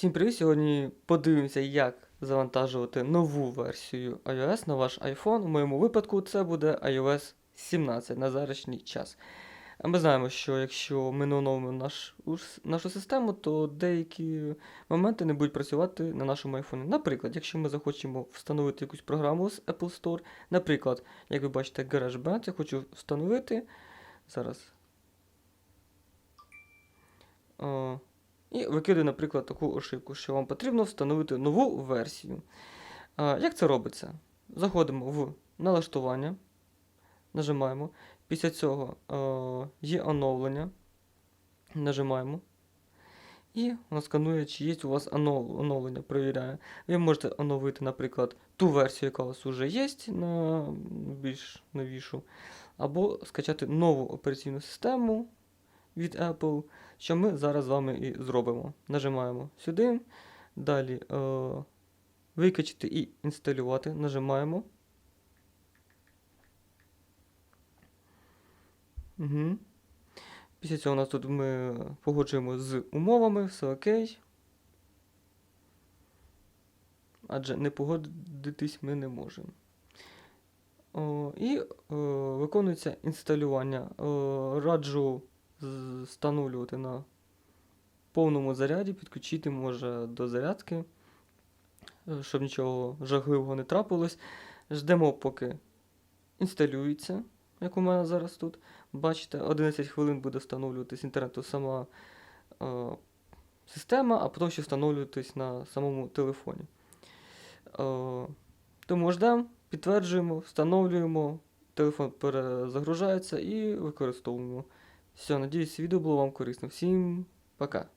Всім привіт! Сьогодні подивимося, як завантажувати нову версію iOS на ваш iPhone. У моєму випадку це буде iOS 17 на зарішній час. Ми знаємо, що якщо ми не оновимо наш, нашу систему, то деякі моменти не будуть працювати на нашому iPhone. Наприклад, якщо ми захочемо встановити якусь програму з Apple Store, наприклад, як ви бачите, GarageBand, я хочу встановити. Зараз. І викидаю, наприклад, таку ошибку, що вам потрібно встановити нову версію. Як це робиться? Заходимо в налаштування, нажимаємо. Після цього є оновлення. Нажимаємо. І воно сканує, чи є у вас оновлення, перевіряє. Ви можете оновити, наприклад, ту версію, яка у вас вже є, на більш новішу, або скачати нову операційну систему від Apple, що ми зараз з вами і зробимо. Нажимаємо сюди. Далі е, викачати і інсталювати. Нажимаємо. Угу. Після цього у нас тут ми погоджуємо з умовами, все окей. Адже не погодитись ми не можемо. О, і е, виконується інсталювання. Е, раджу встановлювати на повному заряді, підключити може до зарядки, е, щоб нічого жахливого не трапилось. Ждемо, поки інсталюється, як у мене зараз тут. Бачите, 11 хвилин буде встановлюватись інтернету сама е, система, а потім ще встановлюватись на самому телефоні. Е, тому ждемо, підтверджуємо, встановлюємо, телефон перезагружається і використовуємо. Все, надіюсь, відео було вам корисно. Всім пока.